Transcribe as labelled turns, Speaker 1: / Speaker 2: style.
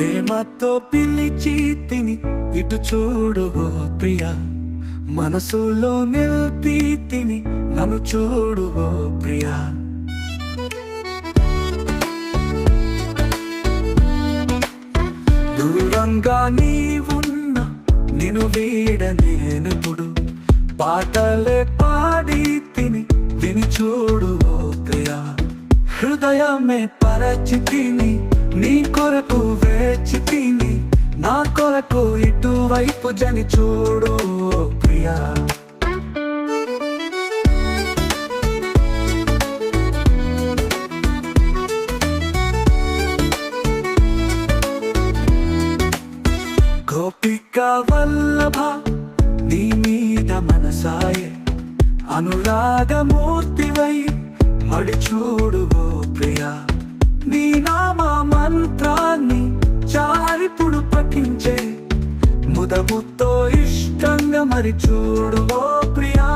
Speaker 1: ప్రేమతో పిలిచి తిని ఇటు చూడు ఓ మనసులో నిలిపి తిని నన్ను చూడు ఓ ప్రియా. దూరంగా నీవున్న నిను వీడ నేనెప్పుడు పాటలే పాడి తిని విని చూడు ఓ ప్రియా. హృదయమే పరచి తిని నా కొరకు ఇటువైపు జని చూడు ప్రియా. గోపిక వల్లభ నీ మీద మనసాయే. అనురాగమూర్తివై మడి చూడు ఓ ప్రియా. నీ నామ మంత్రాన్ని చారిపుడు పఠించే ముదముతో ఇష్టంగా మరి చూడు ఓ ప్రియా.